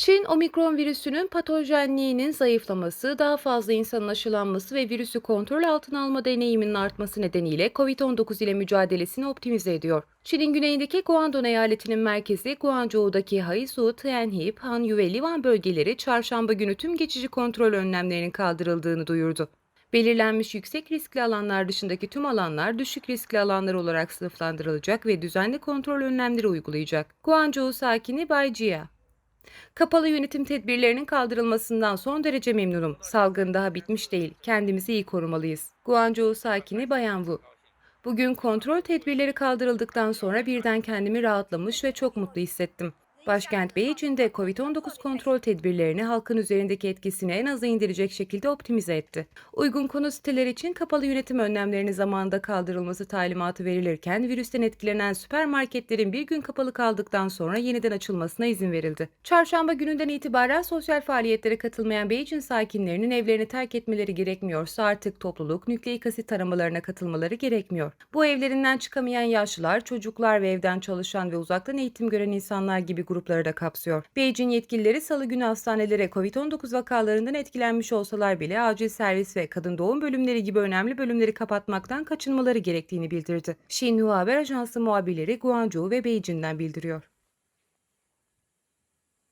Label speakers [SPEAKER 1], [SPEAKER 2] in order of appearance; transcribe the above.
[SPEAKER 1] Çin, omikron virüsünün patojenliğinin zayıflaması, daha fazla insanın aşılanması ve virüsü kontrol altına alma deneyiminin artması nedeniyle COVID-19 ile mücadelesini optimize ediyor. Çin'in güneyindeki Guangdong eyaletinin merkezi Guangzhou'daki Haizu, Tianhe, Panyu ve Livan bölgeleri çarşamba günü tüm geçici kontrol önlemlerinin kaldırıldığını duyurdu. Belirlenmiş yüksek riskli alanlar dışındaki tüm alanlar düşük riskli alanlar olarak sınıflandırılacak ve düzenli kontrol önlemleri uygulayacak. Guangzhou sakini Bai Jia, Kapalı yönetim tedbirlerinin kaldırılmasından son derece memnunum. Salgın daha bitmiş değil. Kendimizi iyi korumalıyız. Guangzhou sakini Bayan Wu. Bugün kontrol tedbirleri kaldırıldıktan sonra birden kendimi rahatlamış ve çok mutlu hissettim. Başkent Beijing'de COVID-19 kontrol tedbirlerini halkın üzerindeki etkisini en aza indirecek şekilde optimize etti. Uygun konu siteleri için kapalı yönetim önlemlerinin zamanında kaldırılması talimatı verilirken virüsten etkilenen süpermarketlerin bir gün kapalı kaldıktan sonra yeniden açılmasına izin verildi. Çarşamba gününden itibaren sosyal faaliyetlere katılmayan Beijing sakinlerinin evlerini terk etmeleri gerekmiyorsa artık topluluk nükleik asit taramalarına katılmaları gerekmiyor. Bu evlerinden çıkamayan yaşlılar, çocuklar ve evden çalışan ve uzaktan eğitim gören insanlar gibi grupları da kapsıyor. Beijing yetkilileri salı günü hastanelere COVID-19 vakalarından etkilenmiş olsalar bile acil servis ve kadın doğum bölümleri gibi önemli bölümleri kapatmaktan kaçınmaları gerektiğini bildirdi. Xinhua Haber Ajansı muhabirleri Guangzhou ve Beijing'den bildiriyor.